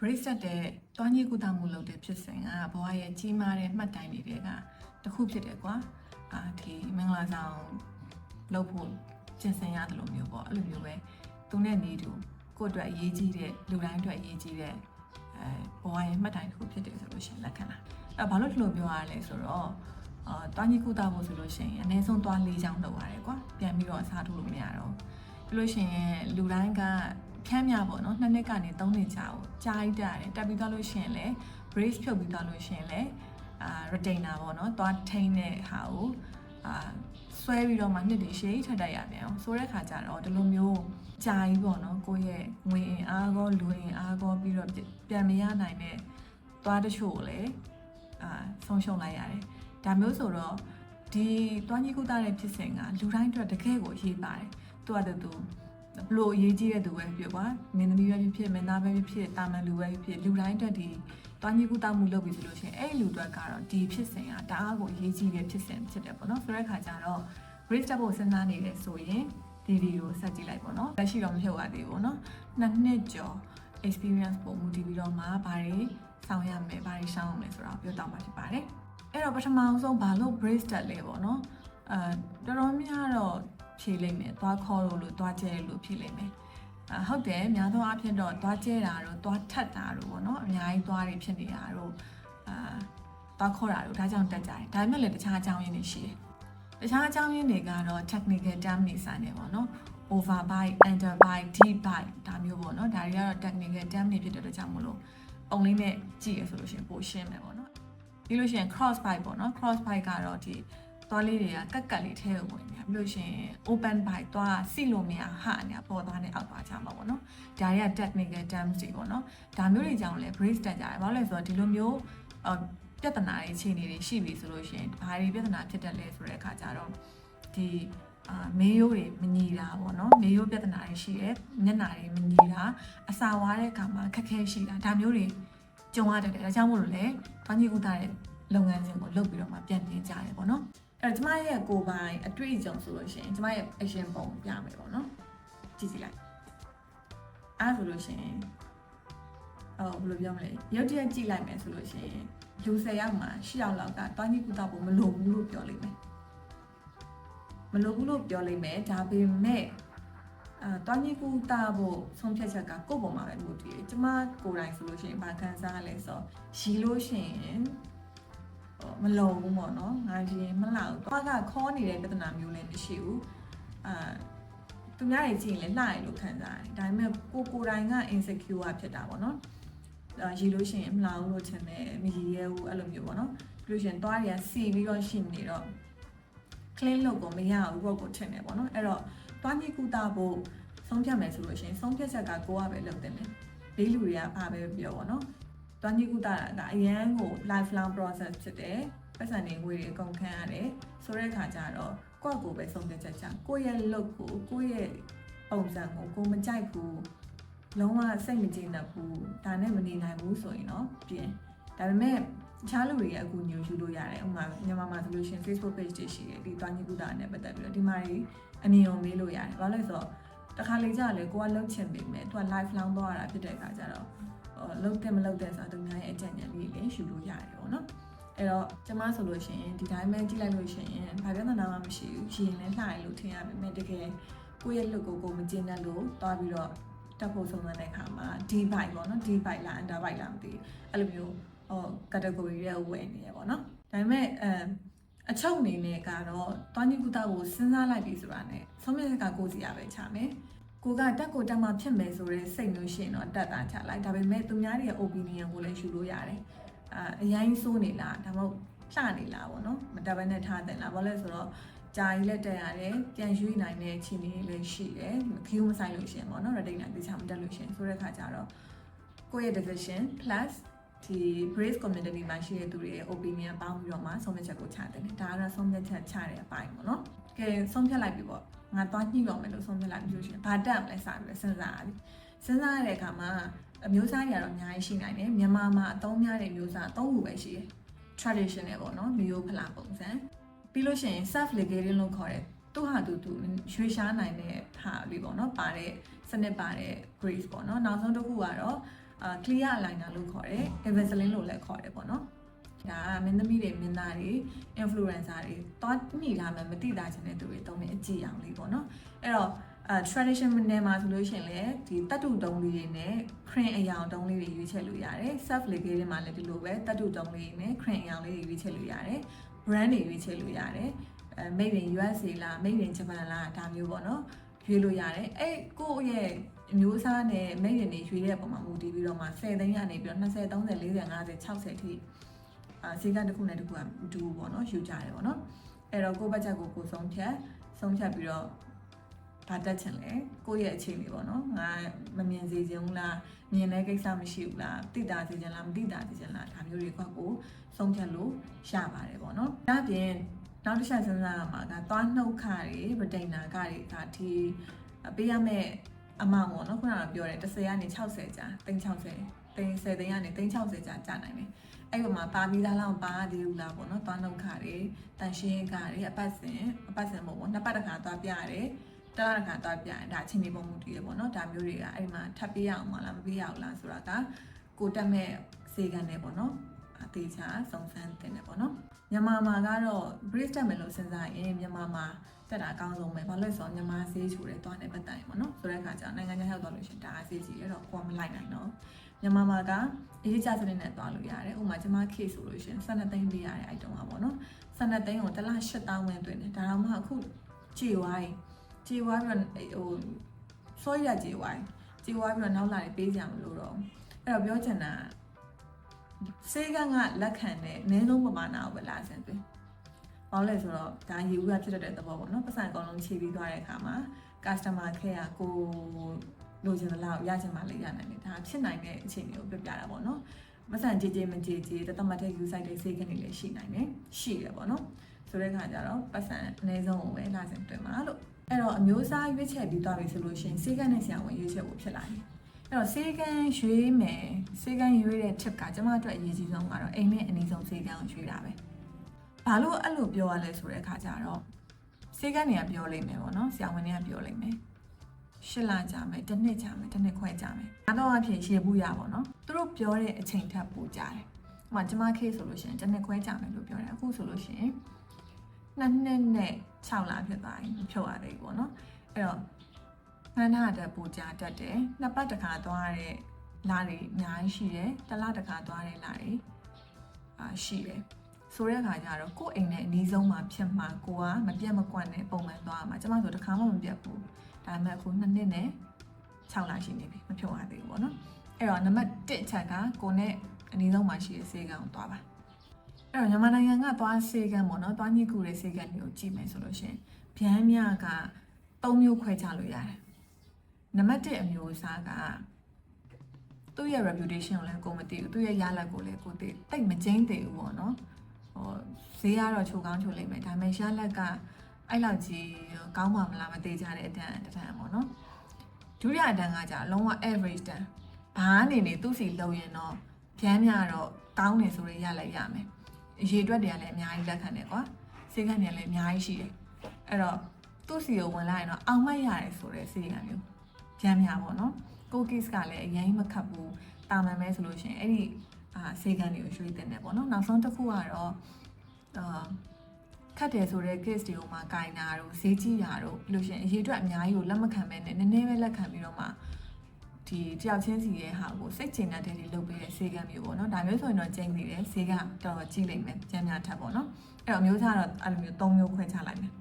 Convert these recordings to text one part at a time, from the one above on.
bracelet တဲ့တွားညှိကုသမှုလုပ်တဲ့ဖြစ်စဉ်ကဘဝရဲ့ကြီးမားတဲ့မှတ်တိုင်တွေကတစ်ခုဖြစ်တယ်ကွာအာဒီမင်္ဂလာဆောင်လုပ်ဖို့ကျင်စင်ရတယ်လို့မျိုးပေါ့အဲ့လိုမျိုးပဲသူနဲ့နေတူကိုယ့်အတွက်အရေးကြီးတဲ့လူတိုင်းအတွက်အရေးကြီးတဲ့အဲဘဝရဲ့မှတ်တိုင်တစ်ခုဖြစ်တယ်ဆိုလို့ရှိရင်လက်ခံတာအဲ့ဘာလို့ဒီလိုပြောရလဲဆိုတော့အာတွားညှိကုသဖို့ဆိုလို့ရှိရင်အနည်းဆုံးတွား၄ချောင်းလုပ်ရတယ်ကွာပြန်ပြီးတော့အစားထိုးလို့မရတော့ဘူးပြီးလို့ရှိရင်လူတိုင်းက ဖြန်းမြပေါ့နော်နှစ်နှစ်ကနေသုံးနှစ်ကြာကိုကြားလိုက်တာတယ်တက်ပြီးသွားလို့ရှိရင်လည်း brace ဖြုတ်ပြီးသွားလို့ရှိရင်လည်းအာ retainer ပေါ့နော်သွားထိန်းတဲ့ဟာကိုအာဆွဲပြီးတော့မှနှစ်တည်ရှည်ထပ်တက်ရပြန်အောင်ဆိုတဲ့ခါကျတော့ဒီလိုမျိုးကြာကြီးပေါ့နော်ကိုယ့်ရဲ့ငွေအင်အားကောလူအင်အားကောပြီးတော့ပြန်မရနိုင်တဲ့သွားတချို့ကိုလည်းအာဆုံးရှုံးလိုက်ရတယ်ဒါမျိုးဆိုတော့ဒီတွားကြီးကုသတဲ့ဖြစ်စဉ်ကလူတိုင်းအတွက်တကယ်ကိုရေးပါတယ်သူကတူတူ ဘလို့အရေးကြီးတဲ့သူပဲဖြစ်ကွာမင်းသမီးပဲဖြစ်ဖြစ်မင်းသားပဲဖြစ်ဖြစ်တာမန်လူပဲဖြစ်ဖြစ်လူတိုင်းအတွက်ဒီတွားညှိကူတောက်မှုလုပ်ပြီးဆိုလို့ရှိရင်အဲ့ဒီလူတွေကတော့ဒီဖြစ်စဉ်ကတအားကိုအရေးကြီးတဲ့ဖြစ်စဉ်ဖြစ်တယ်ပေါ့နော်ဆိုတဲ့ခါကျတော့ bridge တက်ဖို့စဉ်းစားနေတယ်ဆိုရင်ဒီဗီဒီယိုဆက်ကြည့်လိုက်ပေါ့နော်လက်ရှိတော့မဖြုတ်ရသေးဘူးပေါ့နော်နှစ်နှစ်ကျော် experience ပုံမူတည်ပြီးတော့မှဘာတွေဆောင်ရမယ်ဘာတွေရှောင်းရမယ်ဆိုတာကိုပြောတော့မှာဖြစ်ပါတယ်အဲ့တော့ပထမအောင်ဆုံးဘာလို့ brace တက်လဲပေါ့နော်အဲတော်တော်များတော့ ဖြေလိုက်မယ်သွားခေါ်လို့လို့သွားကျဲလို့ဖြေလိုက်မယ်အဟုတ်တယ်များသောအားဖြင့်တော့သွားကျဲတာတော့သွားထက်တာတော့ပေါ့နော်အများကြီးသွားတွေဖြစ်နေတာတော့အာသွားခေါ်တာတော့ဒါကြောင့်တက်ကြတယ်ဒါပေမဲ့လည်းတခြားအကြောင်းရင်းတွေရှိတယ်တခြားအကြောင်းရင်းတွေကတော့ technical term တွေဆိုင်နေပေါ့နော် overbite underbite deep bite ဒါမျိုးပေါ့နော်ဒါတွေကတော့ technical term တွေဖြစ်တဲ့အတွက်ကြောင့်မလို့ပုံလေးနဲ့ကြည့်ရဆိုလို့ရှိရင်ပိုရှင်းမယ်ပေါ့နော်ပြီးလို့ရှိရင် cross bite ပေါ့နော် cross bite ကတော့ဒီ သွားလေးတွေကကက်ကက်လေးထဲကိုဝင်နေတာပြီးလို့ရှိရင် open bite သွားစီလို့မရဟာနေတာပေါ်သွားနဲ့အောက်သွားချမှာပေါ့နော်ဒါတွေက technical terms တွေပေါ့နော်ဒါမျိုးတွေကြောင့်လည်း brace တက်ကြတယ်ဘာလို့လဲဆိုတော့ဒီလိုမျိုးအော်ပြဿနာတွေအခြေအနေတွေရှိပြီဆိုလို့ရှိရင်ဘာတွေပြဿနာဖြစ်တတ်လဲဆိုတဲ့အခါကျတော့ဒီအာမေးရိုးတွေမညီတာပေါ့နော်မေးရိုးပြဿနာတွေရှိတယ်မျက်နှာတွေမညီတာအစာဝါတဲ့အခါမှာခက်ခဲရှိတာဒါမျိုးတွေကြုံရတတ်တယ်ဒါကြောင့်မို့လို့လေတွားကြီးဥတာတဲ့လုပ်ငန်းစဉ်ကိုလုပ်ပြီးတော့မှပြန်ပြင်ကြတယ်ပေါ့နော် အဲ့တော့ကျမရဲ့ကိုယ်ပိုင်အတွေ့အကြုံဆိုလို့ရှိရင်ကျမရဲ့ action ပုံပြမယ်ပေါ့နော်ကြည့်ကြည့်လိုက်အဲ့ဒါဆိုလို့ရှိရင်အော်ဘယ်လိုပြောမလဲရုပ်တရက်ကြည့်လိုက်မယ်ဆိုလို့ရှိရင်လူ၁၀ယောက်မှာ၈ယောက်လောက်ကတွားကြီးဥတာဖို့မလိုဘူးလို့ပြောလိမ့်မယ်မလိုဘူးလို့ပြောလိုက်မယ်ဒါပေမဲ့အာတွားညကူတာဖို့ဆုံးဖြတ်ချက်ကကိုယ့်ပုံမှာပဲမူတည်တယ်ကျမကိုယ်တိုင်ဆိုလို့ရှိရင်ဘာခံစားရလဲဆိုတော့ရီလို့ရှိရင်ဟို မလုံဘူးပေါ့နော်ငါရင်မလောက်ဘူးတွားကခေါ်နေတဲ့ပြဿနာမျိုးလည်းမရှိဘူးအာသူများတွေကြည့်ရင်လည်းလှရလို့ခံစားရတယ်ဒါပေမဲ့ကိုကိုယ်တိုင်က insecure ဖြစ်တာပေါ့နော်အာရီလို့ရှိရင်မလောက်ဘူးလို့ထင်တယ်မရီရဲဘူးအဲ့လိုမျိုးပေါ့နော်ပြီးလို့ရှိရင်တွားတွေကစီပြီးတော့ရှိနေတော့ clean လုပ်ကိုမရဘူးဘောကိုထင်တယ်ပေါ့နော်အဲ့တော့တွားညှိကူတာဖို့ဆုံးဖြတ်မယ်ဆိုလို့ရှိရင်ဆုံးဖြတ်ချက်ကကိုကပဲလုပ်တယ်မယ်ဘေးလူတွေကဘာပဲပြောပေါ့နော် တွားညှိကူတာကအရန်ကို lifelong process ဖြစ်တယ်ပတ်စံနေငွေတွေအကုန်ခံရတယ်ဆိုတဲ့အခါကျတော့ကိုယ့်ကိုယ်ပဲဆုံးဖြတ်ချက်ချကိုယ့်ရဲ့ look ကိုကိုယ့်ရဲ့ပုံစံကိုကိုမကြိုက်ဘူးလုံးဝစိတ်မကျေနပ်ဘူးဒါနဲ့မနေနိုင်ဘူးဆိုရင်တော့ပြင်ဒါပေမဲ့တခြားလူတွေရဲ့အကူအညီကိုယူလို့ရတယ်ဥပမာမြန်မာမှာဆိုလို့ရှိရင် Facebook page တွေရှိတယ်ဒီတွားညကုတာနဲ့ပတ်သက်ပြီးတော့ဒီမှာတွေအမြင်အောင်မေးလို့ရတယ်ဘာလို့လဲဆိုတော့တစ်ခါလေကြာလေကိုကလှုပ်ချင်ပေမဲ့သူက live လောင်းသွားတာဖြစ်တဲ့အခါကျတော့ဟို လှုပ်တယ်မလှုပ်တယ်ဆိုတာသူများရဲ့အကြံဉာဏ်လေးတွေယူလို့ရတယ်ပေါ့နော်အဲ့တော့ကျမဆိုလို့ရှိရင်ဒီတိုင်းပဲကြည့်လိုက်လို့ရှိရင်ဘာပြဿနာမှမရှိဘူးရှင်လည်းလှရလို့ထင်ရပေမဲ့တကယ်ကိုယ့်ရဲ့ look ကိုကိုမကျင်တတ်လို့တွားပြီးတော့တက်ဖို့ဆုံးတဲ့အခါမှာ D bite ပေါ့နော် D bite လား under bite လားမသိဘူးအဲ့လိုမျိုးဟို category ရဲ့ဝင်နေရပေါ့နော်ဒါပေမဲ့အဲအချုပ်အနေနဲ့ကတော့တွားညကုတကိုစဉ်းစားလိုက်ပြီဆိုတာနဲ့ဆုံးဖြတ်ချက်ကကိုယ်စီရပဲချမယ် ကိုကတက်ကိုတက်မှဖြစ်မယ်ဆိုတဲ့စိတ်မျိုးရှိရင်တော့တက်တာချလိုက်ဒါပေမဲ့သူများတွေရဲ့ opinion ကိုလည်းယူလို့ရတယ်အာအရင်ဆိုးနေလားဒါမှမဟုတ်လှနေလားပေါ့နော်မတက်ဘဲနဲ့ထားတယ်လားဘာလဲဆိုတော့ကြာကြီးလက်တက်ရတယ်ပြန်ရွေးနိုင်တဲ့အခြေအနေလည်းရှိတယ်ခီးမဆိုင်လို့ရှိရင်ပေါ့နော်ရတိတ်နိုင်တေချာမတက်လို့ရှိရင်ဆိုတဲ့ခါကျတော့ကိုယ့်ရဲ့ division plus ဒီ brace community မှာရှိတဲ့သူတွေရဲ့ opinion ပေါင်းပြီးတော့မှဆုံးဖြတ်ချက်ကိုချတယ်။ဒါကတော့ဆုံးဖြတ်ချက်ချတဲ့အပိုင်းပေါ့နော်။ကဲဆုံးဖြတ်လိုက်ပြီပေါ့။ ငါသွားညှိတော့မယ်လို့ဆုံးဖြတ်လိုက်ပြီဆိုရှင်ဘာတက်မလဲစပြီးစဉ်းစားရပြီ။စဉ်းစားရတဲ့အခါမှာအမျိုးသားတွေကတော့အများကြီးရှိနိုင်တယ်။မြန်မာမှာအသုံးများတဲ့မျိုးစားအသုံးခုပဲရှိတယ်။ traditional ပေါ့နော်မျိုးဖလာပုံစံ။ပြီးလို့ရှိရင် self legating လို့ခေါ်တဲ့သူဟာသူသူရွှေရှားနိုင်တဲ့ဟာလေးပေါ့နော်ပါတဲ့စနစ်ပါတဲ့ grace ပေါ့နော်နောက်ဆုံးတစ်ခုကတော့အာ clear aligner လို့ခေါ်တယ် Vaseline လို့လည်းခေါ်တယ်ပေါ့နော် ဒါကမင်းသမီးတွေမင်းသားတွေ influencer တွေတော့ညှိလာမှမသိတာချင်တဲ့သူတွေတုံးနေအကြည့်အောင်လေးပေါ့နော်အဲ့တော့အဲ tradition နယ်မှာဆိုလို့ရှိရင်လည်းဒီတတ်တူတုံးလေးတွေနဲ့ cream အယောင်တုံးလေးတွေရွေးချက်လို့ရတယ် self legate မှာလည်းဒီလိုပဲတတ်တူတုံးလေးနဲ့ cream အယောင်လေးတွေရွေးချက်လို့ရတယ် brand တွေရွေးချက်လို့ရတယ်အဲ made in USA လား made in Japan လားဒါမျိုးပေါ့နော်ရွေးလို့ရတယ်အဲ့ကိုယ့်ရဲ့အမျိုးအစားနဲ့ made in တွေရွေးတဲ့ပုံမှာမူတည်ပြီးတော့မှ10သိန်းကနေပြီးတော့20 30 40 50 60ထိအာ ဈေးကတစ်ခုနဲ့တစ်ခုကမတူဘူးပေါ့နော်ယူကြတယ်ပေါ့နော်အဲ့တော့ကိုယ့်ဘတ်ဂျက်ကိုကိုယ်ဆုံးဖြတ်ဆုံးဖြတ်ပြီးတော့ဘာတက်ချင်လဲကိုယ့်ရဲ့အခြေအနေပေါ့နော်ငါမမြင်စေချင်ဘူးလားမြင်တဲ့ကိစ္စမရှိဘူးလားတိတာစေချင်လားမတိတာစေချင်လားဒါမျိုးတွေကကိုဆုံးဖြတ်လို့ရပါတယ်ပေါ့နော်ဒါပြင်နောက်တစ်ချက်စဉ်းစားရမှာကသွားနှုတ်ခတွေ retainer ကတွေဒါဒီပေးရမယ့်အမောင်ပေါ့နော်ခုနကပြောတယ်30ကနေ60ကြာ360 30သိန်းကနေ360ကြာကြာနိုင်တယ် အဲ့ပေါ်မှာပါပြီးသားလောက်ပါသေးဘူးလားပေါ့နော်သွားနှုတ်ခတွေတန်ရှင်းခတွေအပတ်စဉ်အပတ်စဉ်ပေါ့ပေါ့နှစ်ပတ်တစ်ခါသွားပြရတယ်တလားတစ်ခါသွားပြရင်ဒါအချိန်လေးပုံမှုတည်ရပေါ့နော်ဒါမျိုးတွေကအဲ့မှာထပ်ပေးရအောင်မလားမပေးရအောင်လားဆိုတာကကိုတက်မဲ့စေကန်နေပေါ့နော်အသေးချာစုံစမ်းတင်တယ်ပေါ့နော်မြန်မာမှာကတော့ brace တက်မယ်လို့စဉ်းစားရင်မြန်မာမှာတက်တာအကောင်းဆုံးပဲဘာလို့လဲဆိုတော့မြန်မာဆေးချိုတယ်သွားနေပတ်တိုင်ပေါ့နော်ဆိုတဲ့အခါကျတော့နိုင်ငံခြားရောက်သွားလို့ရှိရင်ဒါအဆေးကြီးရတော့ကိုကမလိုက်နိုင်တော့ မြန်မာမှာကအရေးကြစနစ်နဲ့သွားလို့ရတယ်ဥပမာကျွန်မ case ဆိုလို့ရှိရင်12သိန်းပေးရတဲ့ item ပါပေါ့နော်12သိန်းကိုတစ်လ8000ဝင်သွင်းတယ်ဒါတော့မှအခုကြေဝိုင်းကြေဝိုင်းပြီးတော့ဟိုစောရကြေဝိုင်းကြေဝိုင်းပြီးတော့နောက်လာပေးကြမလို့တော့အဲ့တော့ပြောချင်တာစေကန်းကလက်ခံတဲ့အနည်းဆုံးပမာဏကိုပဲလာဆင်သွင်းဘာလို့လဲဆိုတော့ဒါရေဦးကဖြစ်တတ်တဲ့သဘောပေါ့နော်ပတ်စံအကောင်လုံးခြေပြီးသွားတဲ့အခါမှာ customer care ကို လိုချင်သလောက်ရချင်မှလည်းရနိုင်တယ်ဒါဖြစ်နိုင်တဲ့အခြေအနေကိုပြပြတာပေါ့နော်ပတ်စံကြည်ကြည်မကြည်ကြည်တသမတ်တဲ့ user တွေစေကနေလည်းရှိနိုင်တယ်ရှိတယ်ပေါ့နော်ဆိုတဲ့အခါကျတော့ပတ်စံအနည်းဆုံးကိုပဲလာဆင်တွင်ပါလို့အဲ့တော့အမျိုးအစားရွေးချယ်ပြီးသွားပြီဆိုလို့ရှိရင်စေကနဲ့ဆရာဝန်ရွေးချယ်ဖို့ဖြစ်လာတယ်အဲ့တော့စေကန်းရွေးမယ်စေကန်းရွေးတဲ့ tip ကကျွန်မအတွက်အရေးကြီးဆုံးကတော့အိမ်နဲ့အနည်းဆုံးစေကန်းကိုရွေးတာပဲဘာလို့အဲ့လိုပြောရလဲဆိုတဲ့အခါကျတော့စေကန်းတွေကပြောလိမ့်မယ်ပေါ့နော်ဆရာဝန်တွေကပြောလိမ့်မယ် ရှစ်လကြာမယ်တစ်နှစ်ကြာမယ်တစ်နှစ်ခွဲကြာမယ်အားတော့အဖြစ်ရှည်ဘူးရပါတော့သူတို့ပြောတဲ့အချိန်ထက်ပိုကြာတယ်ဥပမာကျွန်မ case ဆိုလို့ရှိရင်တစ်နှစ်ခွဲကြာမယ်လို့ပြောတယ်အခုဆိုလို့ရှိရင်နှစ်နှစ်နဲ့6လဖြစ်သွားပြီမဖြုတ်ရသေးဘူးပေါ့နော်အဲ့တော့နှမ်းထားတဲ့ပူကြတတ်တယ်နှစ်ပတ်တစ်ခါသွားတဲ့လာတွေအများကြီးရှိတယ်တစ်လတစ်ခါသွားတဲ့လာတွေအာရှိတယ်ဆိုတဲ့အခါကျတော့ကိုယ့်အိမ်နဲ့အနည်းဆုံးမှာဖြစ်မှာကိုကမပြတ်မကွက်နဲ့ပုံမှန်သွားမှာကျမဆိုတစ်ခါမှမပြတ်ဘူး ဒါပေမဲ့အခုနှစ်နှစ်နဲ့6လရှိနေပြီမဖြုတ်ရသေးဘူးပေါ့နော်အဲ့တော့နံပါတ်1ချက်ကကိုနဲ့အနည်းဆုံးမှာရှိတဲ့ဆေးကောင်သွားပါအဲ့တော့မြန်မာနိုင်ငံကသွားဆေးကန်ပေါ့နော်သွားညှိကူတဲ့ဆေးကန်တွေကိုကြည့်မယ်ဆိုလို့ရှိရင်ဗျမ်းမြက၃မျိုးခွဲခြားလို့ရတယ်နံပါတ်1အမျိုးအစားကသူ့ရဲ့ reputation ကိုလည်းကိုမသိဘူးသူ့ရဲ့ရလဒ်ကိုလည်းကိုသိတိတ်မကျင်းသေးဘူးပေါ့နော်ဟိုဈေးကတော့ချိုကောင်းချိုလိမ့်မယ်ဒါပေမဲ့ရလဒ်က အဲ့လောက်ကြီးကောင်းပါမလားမသိကြတဲ့အတန်းတစ်တန်းပေါ့နော်ဒုတိယအတန်းကကြာလုံးဝ average တန်းဘာအနေနဲ့သူ့စီလုံရင်တော့ဗျမ်းမြတော့ကောင်းတယ်ဆိုရင်ရလိုက်ရမယ်အရေးအတွက်တွေကလည်းအများကြီးလက်ခံတယ်ကွာစေကန်းတွေကလည်းအများကြီးရှိတယ်အဲ့တော့သူ့စီကိုဝင်လာရင်တော့အောင်မတ်ရတယ်ဆိုတဲ့စေကန်းမျိုးဗျမ်းမြပေါ့နော်ကို case ကလည်းအရင်မခတ်ဘူးတာမန်ပဲဆိုလို့ရှိရင်အဲ့ဒီအာစေကန်းတွေကိုရွှေ့တင်တယ်ပေါ့နော်နောက်ဆုံးတစ်ခုကတော့အာ ခတ်တယ်ဆိုတဲ့ case တွေကိုမှကင်တာတို့ဈေးကြီးတာတို့ပြီးလို့ရှိရင်အရေးအတွက်အများကြီးကိုလက်မခံမဲနဲ့နည်းနည်းပဲလက်ခံပြီးတော့မှဒီတယောက်ချင်းစီရဲ့ဟာကိုစိတ်ချင်တဲ့တွေလုပ်ပေးတဲ့ဈေးကမ်းမျိုးပေါ့နော်ဒါမျိုးဆိုရင်တော့ကျင်းနေတယ်ဈေးကတော်တော်ကြီးလိမ့်မယ်ကျန်းများထပ်ပေါ့နော်အဲ့တော့မျိုးစားတော့အဲ့လိုမျိုး၃မျိုးခွဲခြားလိုက်မယ်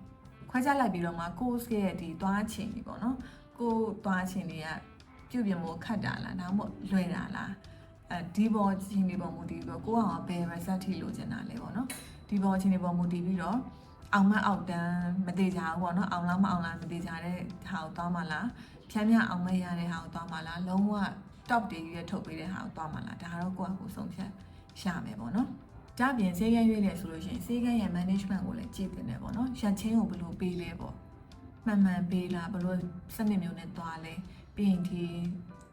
ခွဲခြားလိုက်ပြီးတော့မှ course ရဲ့ဒီသွားချင်ပြီပေါ့နော်ကိုသွားချင်တွေကပြုပြင်ဖို့ခတ်တာလားဒါမှမဟုတ်လွယ်တာလားအဲဒီဘောချင်းဒီဘောမူတည်ပြီးတော့ကိုကဘယ် result ထိလိုချင်တာလဲပေါ့နော် ဒီဘောချင်းဒီဘောမူတည်ပြီးတော့အောင်မအောက်တန်းမသေးကြဘူးပေါ့နော်အောင်လားမအောင်လားမသေးကြတဲ့ဟာကိုသွားမှလားဖြန်းဖြန်းအောင်မရတဲ့ဟာကိုသွားမှလားလုံးဝ top တွေရွေးထုတ်ပေးတဲ့ဟာကိုသွားမှလားဒါတော့ကိုယ့်အကိုဆုံးဖြတ်ရမယ်ပေါ့နော်ဒါပြင်ဈေးကန်းရွေးတယ်ဆိုလို့ရှိရင်ဈေးကန်းရဲ့ management ကိုလည်းကြည့်တင်တယ်ပေါ့နော်ရက်ချင်းကိုဘယ်လိုပေးလဲပေါ့မှန်မှန်ပေးလားဘယ်လိုစနစ်မျိုးနဲ့သွားလဲပြီးရင်ဒီ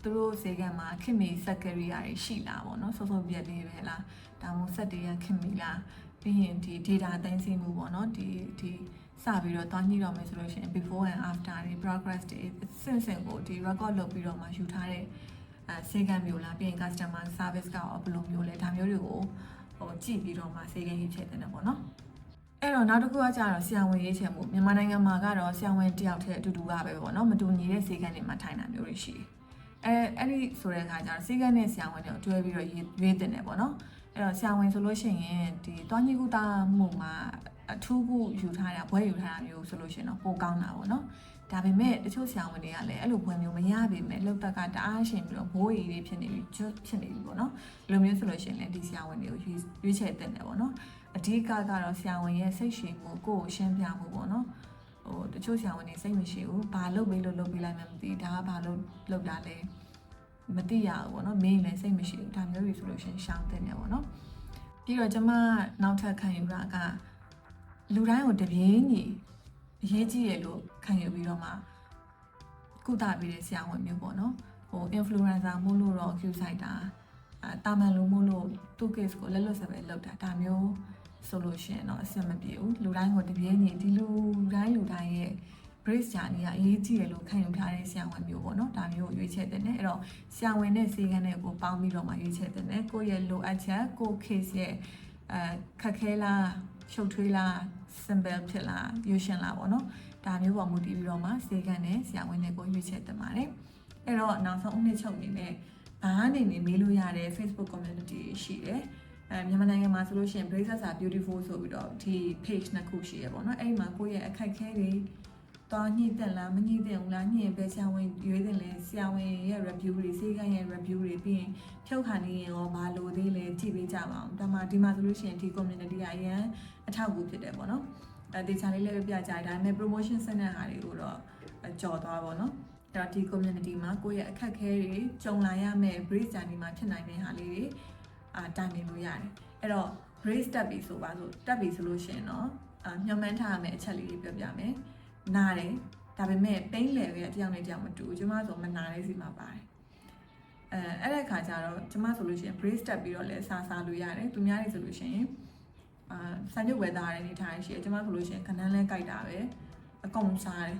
သူတို့ဈေးကန်းမှာခင်မီစက်ကရီယာတွေရှိလားပေါ့နော်စောစောပြက်လေးပဲလား ဒါမှမဟုတ်စက်တွေကခင်မီလားပြီးရင်ဒီ data သိမ်းဆည်းမှုပေါ့နော်ဒီဒီစပြီးတော့တွားညှိတော့မယ်ဆိုလို့ရှိရင် before and after တွေ progress တွေစင်စင်ကိုဒီ record လုပ်ပြီးတော့မှယူထားတဲ့အဲစေကံမျိုးလားပြီးရင် customer service ကရောဘယ်လိုမျိုးလဲဒါမျိုးတွေကိုဟိုကြည့်ပြီးတော့မှစေကံရေးချက်တင်တယ်ပေါ့နော်အဲ့တော့နောက်တစ်ခုကကြတော့ဆရာဝန်ရေးချင်မှုမြန်မာနိုင်ငံမှာကတော့ဆရာဝန်တယောက်တည်းအတူတူကပဲပေါ့နော်မတူညီတဲ့စေကံတွေမှာထိုင်တာမျိုးတွေရှိတယ်အဲအဲ့ဒီဆိုတဲ့အခါကျတော့စေကံနဲ့ဆရာဝန်တွေကိုတွဲပြီးတော့ရေးရွေးတင်တယ်ပေါ့နော် အဲ့တော့ဆရာဝန်ဆိုလို့ရှိရင်ဒီတွားညိကုတာမှုမှာအထူးကုယူထားတာဘွဲယူထားတာမျိုးဆိုလို့ရှိရင်တော့ပိုကောင်းတာပေါ့နော်ဒါပေမဲ့တချို့ဆရာဝန်တွေကလည်းအဲ့လိုဘွဲမျိုးမရပေမဲ့လောက်တက်ကတအားရှင်ပြီးတော့ဘိုးရည်တွေဖြစ်နေပြီကျွတ်ဖြစ်နေပြီပေါ့နော်ဒီလိုမျိုးဆိုလို့ရှိရင်လည်းဒီဆရာဝန်တွေကိုရွေးရွေးချယ်တင်တယ်ပေါ့နော်အဓိကကတော့ဆရာဝန်ရဲ့စိတ်ရှည်မှုကိုယ့်ကိုရှင်းပြမှုပေါ့နော်ဟိုတချို့ဆရာဝန်တွေစိတ်မရှိဘူးဘာလုပ်ပေးလို့လုပ်ပေးလိုက်မှမသိဒါကဘာလို့လုပ်တာလဲ မသိရဘူးပေါ့နော်မင်းလည်းစိတ်မရှိဘူးဒါမျိုးတွေဆိုလို့ရှိရင်ရှောင်တင်တယ်ပေါ့နော်ပြီးတော့ကျမနောက်ထပ်ခံယူတာကလူတိုင်းကိုတပြေးညီအရေးကြီးတယ်လို့ခံယူပြီးတော့မှကုသပေးတဲ့ဆရာဝန်မျိုးပေါ့နော်ဟို influencer မို့လို့တော့ Q site တာအာတာမန်လို့မို့လို့သူ့ case ကိုလက်လွတ်စပယ်လောက်တာဒါမျိုးဆိုလို့ရှိရင်တော့အဆင်မပြေဘူးလူတိုင်းကိုတပြေးညီဒီလူတိုင်းလူတိုင်းရဲ့ brace journey ကအရေးကြီးတယ်လို့ခံယူထားတဲ့ဆရာဝန်မျိုးပေါ့နော်ဒါမျိုးကိုရွေးချယ်တင်တယ်အဲ့တော့ဆရာဝန်နဲ့ဆေးကန်းနဲ့ကိုပေါင်းပြီးတော့မှရွေးချယ်တင်တယ်ကိုယ့်ရဲ့လိုအပ်ချက်ကိုယ့် case ရဲ့အဲခက်ခဲလားရှုပ်ထွေးလား simple ဖြစ်လားရွေးရှင်လားပေါ့နော်ဒါမျိုးပေါ်မူတည်ပြီးတော့မှဆေးကန်းနဲ့ဆရာဝန်နဲ့ကိုရွေးချယ်တင်ပါတယ်အဲ့တော့နောက်ဆုံးအနှစ်ချုပ်အနေနဲ့ဘာအနေနဲ့မေးလို့ရတဲ့ Facebook community ရှိတယ်အဲမြန်မာနိုင်ငံမှာဆိုလို့ရှိရင် braces are beautiful ဆိုပြီးတော့ဒီ page နှစ်ခုရှိရပေါ့နော်အဲ့ဒီမှာကိုယ့်ရဲ့အခက်အခဲတွေ တော့ညှိတဲ့လားမညှိတဲ့ဘူးလားညှိရင်ပဲဆရာဝန်ရွေးတယ်လဲဆရာဝန်ရဲ့ review တွေစေကန်းရဲ့ review တွေပြီးရင်ဖြုတ်ခါနေရင်ရောဘာလို့သေးလဲကြည့်ပေးကြပါအောင်ဒါမှဒီမှာဆိုလို့ရှိရင်ဒီ community ကအရင်အထောက်အကူဖြစ်တယ်ပေါ့နော်အဲတေချာလေးလည်းပြကြတယ်ဒါပေမဲ့ promotion ဆက်တဲ့ဟာတွေကိုတော့ကြော်သွားပါတော့အဲ့တော့ဒီ community မှာကိုယ့်ရဲ့အခက်အခဲတွေကြုံလာရမယ့် brace journey မှာဖြစ်နိုင်တဲ့ဟာလေးတွေအာတိုင်နေလို့ရတယ်အဲ့တော့ brace တက်ပြီဆိုပါဆိုတက်ပြီဆိုလို့ရှိရင်တော့အာညှော်မှန်းထားရမယ့်အချက်လေးတွေပြောပြမယ် နားတယ်ဒါပေမဲ့ pain level ကတယောက်နဲ့တယောက်မတူဘူးကျမဆိုမနာတဲ့စီမှာပါတယ်အဲအဲ့တဲ့ခါကျတော့ကျမဆိုလို့ရှိရင် brace တက်ပြီးတော့လဲစားစားလို့ရတယ်သူများတွေဆိုလို့ရှိရင်အာဆန်ညုတ်ဝဲသားရတဲ့နေထိုင်ရှိတယ်ကျမဆိုလို့ရှိရင်ခဏန်းလဲကြိုက်တာပဲအကုန်စားတယ်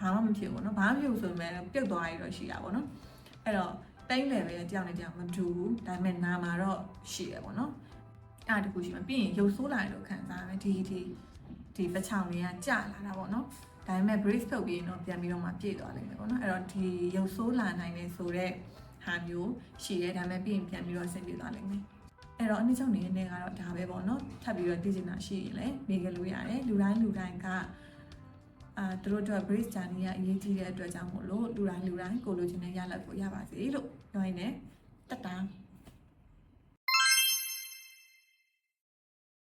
ဘာမှမဖြစ်ဘူးเนาะဘာမှမဖြစ်ဘူးဆိုပေမဲ့ပြုတ်သွားရတော့ရှိတာပေါ့နော်အဲ့တော့ pain level ကတယောက်နဲ့တယောက်မတူဘူးဒါပေမဲ့နာမှာတော့ရှိရပေါ့နော်အဲ့ဒါတခုရှိမှပြီးရင်ရုပ်ဆိုးလာတယ်လို့ခံစားရမယ်ဒီဒီ ဒီပချောင်တွေကကြာလာတာပေါ့နော်ဒါပေမဲ့ brace ထုတ်ပြီးရင်တော့ပြန်ပြီးတော့မှပြည့်သွားလိမ့်မယ်ပေါ့နော်အဲ့တော့ဒီရုပ်ဆိုးလာနိုင်တယ်ဆိုတော့ဟာမျိုးရှိရဲဒါပေမဲ့ပြီးရင်ပြန်ပြီးတော့ဆင်ပြေသွားလိမ့်မယ်အဲ့တော့အနည်းဆုံးနေတဲ့နေကတော့ဒါပဲပေါ့နော်ထပ်ပြီးတော့သိချင်တာရှိရင်လည်းမေးကြလို့ရတယ်လူတိုင်းလူတိုင်းကအာသူတို့တို့ brace journey ကအရေးကြီးတဲ့အတွက်ကြောင့်မို့လို့လူတိုင်းလူတိုင်းကိုလိုချင်တဲ့ရလဒ်ကိုရပါစေလို့ပြောရင်းနဲ့တက်တာ